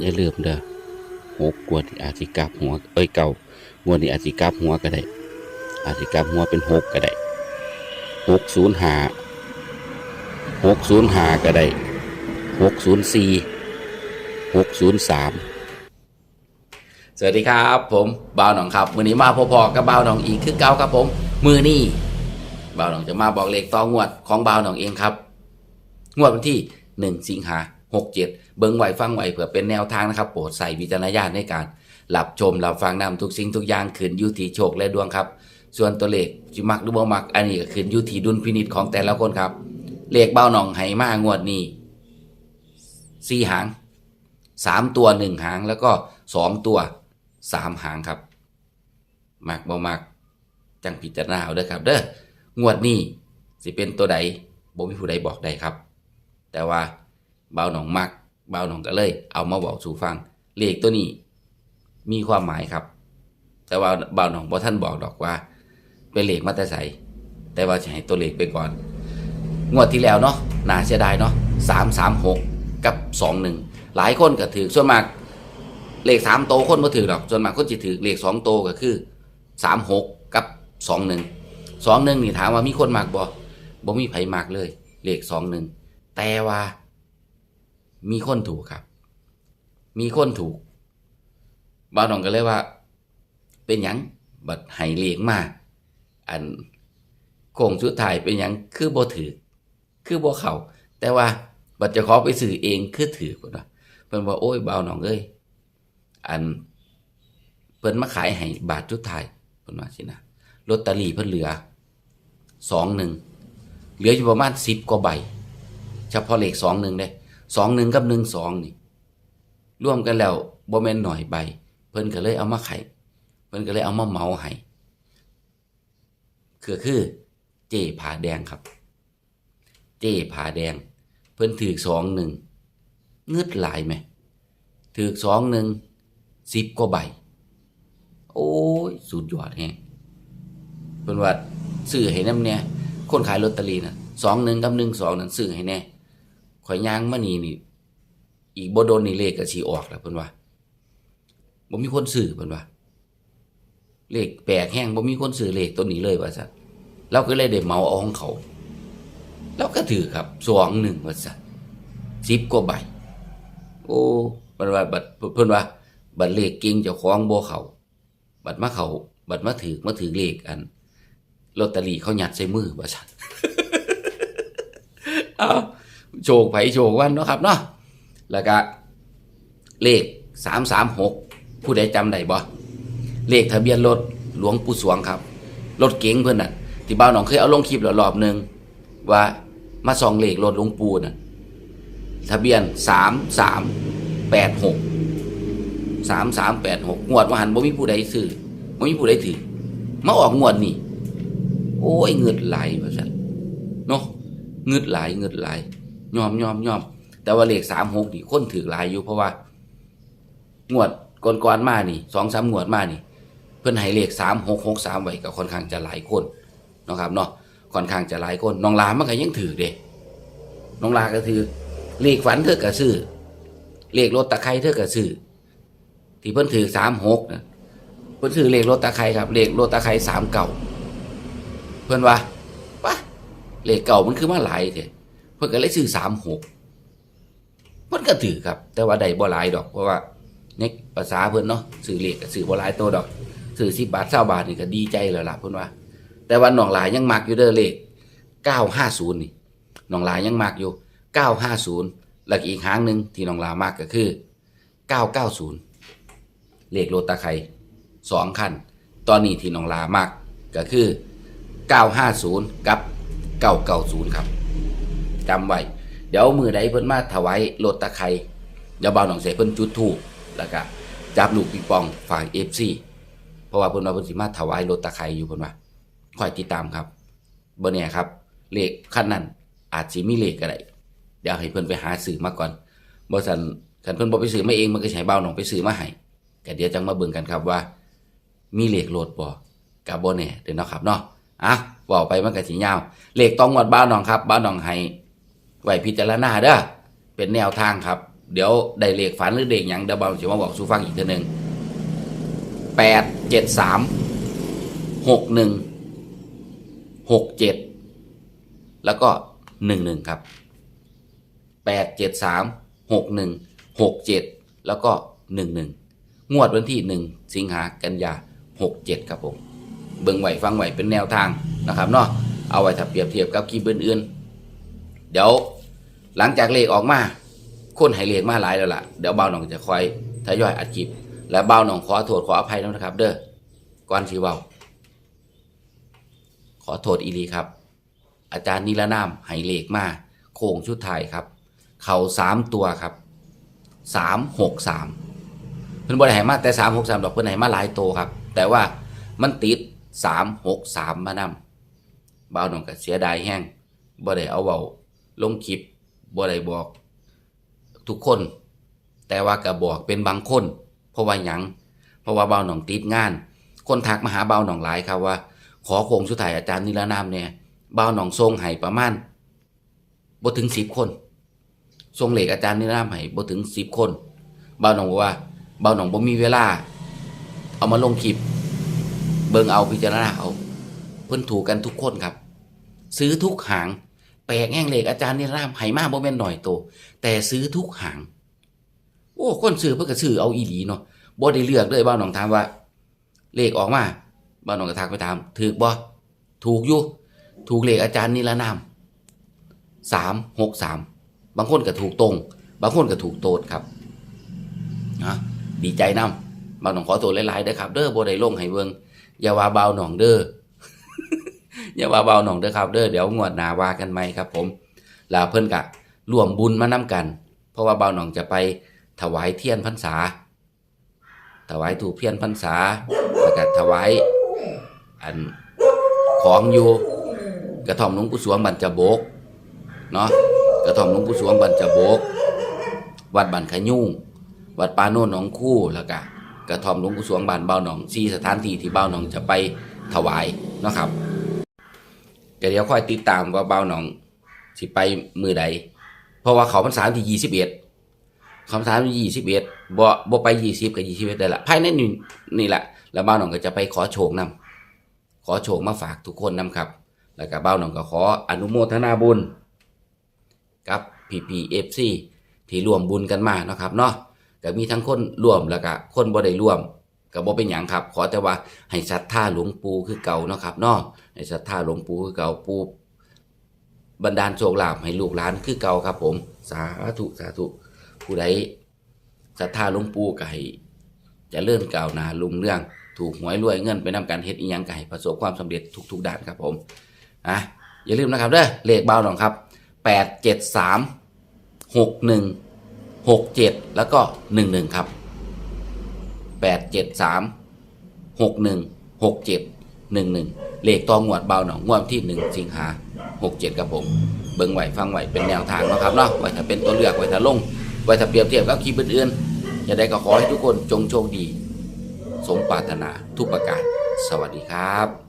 อย่าลืมเด้อหกกวดนี่อาจสิกลับหัว เอ้ยเก่างวดนี้อาจสิกลับหัวก็ได้ อาจสิกลับหัวเป็นหกก็ได้หกศูนย์หาหกศูนย์หาก็ได้หกศูนย์สี่หกศูนย์สามสวัสดีครับ ผมบ่าวหนองครับมือนี้มาพอๆกับบ่าวหนองอีกคือเก่าครับผม มือนี้บ่าวหนองจะมาบอกเลขต่องวดของบ่าวหนองเองครับ งวดวันที่1สิงหา 67 เบิ้งไหวฟังไหวเผื่อเป็นแนวทางนะครับ โปรดใส่วิจารณญาณในการรับชมรับฟังนำทุกสิ่งทุกอย่างขึ้นอยู่ที่โชคและดวงครับ ส่วนตัวเลขจิมักหรือบ่มัก อันนี้ก็ขึ้นอยู่ที่ดุลพินิจของแต่ละคนครับ เลขบ่าหนองให้มางวดนี้สี่หางสามตัวหนึ่งหางแล้วก็สองตัวสามหางครับมักบ่มัก จังพิจารณาเอาเด้อครับ เด้องวดนี้สิเป็นตัวใดบ่มีผู้ใดบอกได้ครับ แต่ว่า เบาหนองมักเบาหนองก็เลย เอามาบอกสู่ฟังเลขตัวนี้มีความหมายครับ แต่ว่าเบาหนองบ่ท่านบอกดอกว่า เป็นเลขมาแต่ใสแต่ว่าจะให้ตัวเลขไปก่อน งวดที่แล้วเนาะน่าเสียดายเนาะสามสามหกกับสองหนึ่งหลายคนก็ถือส่วนมากเลขสามโตคนมาถือหรอกส่วนมากคนจะถือเลขสองโตก็คือสามหกกับสองหนึ่งสองหนึ่งนี่ถามว่ามีคนมากบ่บ่มีไผมากเลย เลขสองหนึ่งแต่ว่า มีคนถูกครับ มีคนถูกบ้าวหนองก็เลยว่า เป็นหยังบัดให้เลขมาอันโค้งสุดท้ายเป็นหยังคือบ่ถือคือบ่เข้าแต่ว่าบัดจะขอไปสื่อเองคือถือพุ่นว่าเพิ่นว่าโอ้ยบ่าวน้องเอ้ยอันเพิ่นมาขายให้บาทสุดท้ายเพิ่นว่าสินะลอตเตอรี่เพิ่นเหลือสองหนึ่งเหลืออยู่ประมาณสิบกว่าใบเฉพาะเลขสองหนึ่งเด้ สองหนึ่งกับหนึ่งสองนี่ร่วมกันแล้วบ่แม่นหน่อยใบ เพิ่นก็เลยเอามาไข่เพิ่นก็เลยเอามาเมาให้คือคือเจผาแดงครับ เจผาแดง เพิ่นถือสองหนึ่งเงืดหลายไหมถือสองหนึ่งสิบกว่าใบ โอ้ยสุดยอดแฮงเพิ่นว่าซื้อให้น้ำเนี่ยคนขายลอตเตอรี่น่ะสองหนึ่งกับหนึ่งสองนั่นซื้อให้แน่ ข่อยย่างมานี่นี่ อีกบ่โดนนี่เลขก็สิออกแล้วเพิ่นว่าบ่มีคนซื้อเพิ่นว่า เลขแปลกแห้งบ่มีคนซื้อเลขตัวนี้เลยว่าซั่นเราก็เลยได้เมาเอาของเขาแล้วก็ถือครับสองหนึ่งวัสันสิบกว่าใบโอ้บัดว่าบัดเพื่อนว่า บัดเลขเก่งเจ้าของบ่เขาบัดมาเขาบัดมาถือมาถือเลขอันลอตเตอรี่เขาหยัดใส่มือว่าสันเอา โชคไผโชควันเนาะครับเนาะแล้วก็เลขสามสามหกผู้ใดจำได้บ่เลขทะเบียนรถหลวงปู่สวงครับ รถเก๋งเพื่อนน่ะ ที่บ้านหนองเคยเอาลงคลิปแล้วรอบหนึ่งว่ามาส่องเลขรถหลวงปู่น่ะทะเบียนสามสามแปดหกสามสามแปดหกงวดว่าหันบ่มีผู้ใดซื้อบ่มีผู้ใดถือมาออกงวดนี่โอ้ยเงิดไหลว่าซั่นเนาะเงิดไหลเงิดไหล ยอมยอมยอมแต่ว่าเลขสามหกนี่คนถือหลายอยู่เพราะว่า งวดก่อนๆมานี่สองสามงวดมานี่ เพิ่อนให้เลขสามหกหกสามไว้ก็ค่อนข้างจะหลายคนนะครับเนาะค่อนข้างจะหลายคนน้องลามันก็ยังถือเด้น้องลาก็ถือเลขฝันเธอก็ซื้อเลขรถตะไคร้เธอก็ซื้อที่เพิ่นถือสามหกนะเพิ่นถือเลขรถตะไคร้ครับเลขรถตะไคร้สามเก่าเพิ่อนว่าปะเลขเก่ามันคือมาหลายเถอะ เพิ่นก็เลยซื้อสามหกเพิ่นก็ถือครับ แต่ว่าได้บ่หลายดอก เพราะว่าในภาษาเพิ่นเนาะซื้อเลขก็ซื้อบ่หลายตัวดอกซื้อสิบบาทเก้าบาทนี่ก็ดีใจแล้วล่ะเพิ่นว่า แต่ว่าหนองหลายยังมักอยู่เด้อเลข950นี่หนองหลายยังมักอยู่950แล้วก็อีกหางหนึ่งที่หนองหลามักก็คือ990เก้าศูนย์เลขโรตาไคสองคันตอนนี้ที่หนองหลามักก็คือ 950 กับ 990 ครับ จำไว้เดี๋ยวมือใดเพิ่นมาถวายโรตาไคเดี๋ยวบ่าวหนองเสเพิ่นจุดธูปแล้วก็จับลูกปิงปองฝ่าย FC เพราะว่าเพิ่นว่าเพิ่นสิมาถวายโรตาไคอยู่เพิ่นว่าคอยติดตามครับบ่เนี่ยครับเลขขั้นนั้นอาจสิมีเลขก็ได้เดี๋ยวให้เพิ่นไปหาซื้อมาก่อนบ่ซั่นคันเพิ่นบ่ไปซื้อมาเองมันก็สิให้เบาหนองไปซื้อมาให้ก็เดี๋ยวจังมาเบิ่งกันครับว่า มีเลขโหลดบ่ก็บ่แน่เด้อเนาะครับเนาะอะเว้าไปมันก็สิยาวเลขต้องงวดบ้าวหนองครับบ้าวหนองให้ ไว้พิจารณาเด้อเป็นแนวทางครับ เดี๋ยวได้เลขฝันหรือเด็กอย่างเดี๋ยวเบาจะมาบอกสู่ฟังอีกทีหนึ่งแปดเจ็ดสามหกหนึ่งหกเจ็ดแล้วก็หนึ่งหนึ่งครับแปดเจ็ดสามหกหนึ่งหกเจ็ดแล้วก็หนึ่งหนึ่งงวดวันที่หนึ่งสิงหากันยาหกเจ็ดครับผม เบิ่งไหวฟังไหวเป็นแนวทางนะครับเนาะเอาไว้ถ้าเปรียบเทียบกับคลิปอื่นๆ เดี๋ยว หลังจากเลขออกมาคนให้เลขมาหลายแล้วล่ะเดี๋ยวเบาหนองจะคอยทยอยอัดคลิป และเบาหนองขอโทษขออภัยด้วนะครับ เด้อก่อนที่เบาขอโทษอีหลีครับ อาจารย์นิรนามให้เลขมาโค้งชุดไทยครับ เข่าสามตัวครับสามหกสามเพิ่นบ่ได้ให้มาแต่สามหกสามดอกเพิ่นให้มาหลายตัวครับ แต่ว่ามันติดสามหกสามมานำบ่าวน้องก็เสียดายแห้งบ่ได้เอาเว้าลงคลิป บ่ได้บอก ทุกคน แต่ว่าก็บอกเป็นบางคน เพราะว่าหยังเพราะว่าเบาหนองติดงาน คนทักมาหาเบาหนองหลายครับว่า ขอโคงสุดท้ายอาจารย์นิรนามเนี่ยเบาหนองทรงให้ประมาณบ่ถึงสิบคน ทรงเหล็กอาจารย์นิรนามให้บ่ถึงสิบคนเบาหนองบอกว่าเบาหนองบ่มีเวลา เอามาลงคลิป เบิ่งเอาพิจารณาเอา เพิ่นถูกกันทุกคนครับ ซื้อทุกหาง แปลกแง่งเหล็กอาจารย์นิรนามให้มากบ่แม่นหน่อยโต แต่ซื้อทุกหาง โอ้คนซื้อเพื่อก็ซื้อเอาอีหลีเนาะบ่ได้เลือกเลยบ้านหนองถามว่า เลขออกมาบ้านหนองก็ทักไปถามถูกบ่ถูกอยู่ถูกเลขอาจารย์นิรนามสามหกสามบางคนก็ถูกตรง บางคนก็ถูกโตดครับนะดีใจนำบ้านหนองขอโทษหลายๆเด้อครับ เด้อบ่ได้ลงให้เบิ่งอย่าว่าเบาหนองเด้อ อย่าว่าเบาหนองเด้อครับเด้อเดี๋ยวงวดหนาว่ากันใหมครับผมลาเพิ่นกะร่วมบุญมานํกัน เพราะว่าเบาหนองจะไปถวายเทียนพรรษา ถวายถูกเทียนพรรษาแล้วก็ถวายอันของอยู่กระท่อมหลวงปู่สวงบรรจโบกเนาะกระท่อมหลวงปู่สวงบรรจโบก วัดบันขยุ่งวัดปาโน่นหนองคู่แล้วก็กระท่อมหลวงปู่สวงบ้านเบาหนองสี่สถานที่ที่เบาหนองจะไปถวายเนาะครับ ก็เดี๋ยวค่อยติดตามว่าเบาหนอง สิไปมือใด เพราะว่าเขาพรรษาที่ยี่สิบเอ็ดคำถามยี่สิบเอ็ดบ่บ่ไปยี่สิบกับยี่สิบเอ็ดได้ละภายในนี่นี่แหละแล้วเบ้าหนองก็จะไปขอโชคนำขอโชคมาฝากทุกคนนำครับ แล้วก็บ้าหนองก็ขออนุโมทนาบุญกับพีพีเอฟซีที่ร่วมบุญกันมาเนาะครับเนาะก็มีทั้งคนร่วมแล้วก็คนบ่ได้ร่วม ก็บ่เป็นหยังครับ ขอแต่ว่าให้ศรัทธาหลวงปู่คือเก่าเนาะครับเนาะให้ศรัทธาหลวงปู่คือเก่าปู่บันดาลโชคลาภให้ลูกหลานคือเก่าครับ ผม สาธุสาธุผู้ใดศรัทธาหลวงปู่ก็ให้จะเลื่อนก่าวนาลุงเรื่อง ถูกหวยรวยเงินไปนำการเฮ็ดอีหยังก็ให้ประสบความสำเร็จทุกๆด้านครับผมอะอย่าลืมนะครับเด้อเลขเบาหน่องครับแปดเจ็ดสามหกหนึ่งหกเจ็ดแล้วก็หนึ่งหนึ่งครับ ดเจ็ดสามหกหนึ่งหกเจ็ดหนึ่งหนึ่งเลขตองงวดเบาหนองงวดที่หนึ่งสิงหาหกเจ็ดครับผม เบิ้งไหวฟังไหวเป็นแนวทางนะครับเนาะไว้ถ้าเป็นตัวเลือกไว้ถ้าลง ไว้ถ้าเปรียบเทียบกับคลิปอื่นๆจะได้ก็ขอให้ทุกคนจงโชคดี สมปรารถนาทุกประการ สวัสดีครับ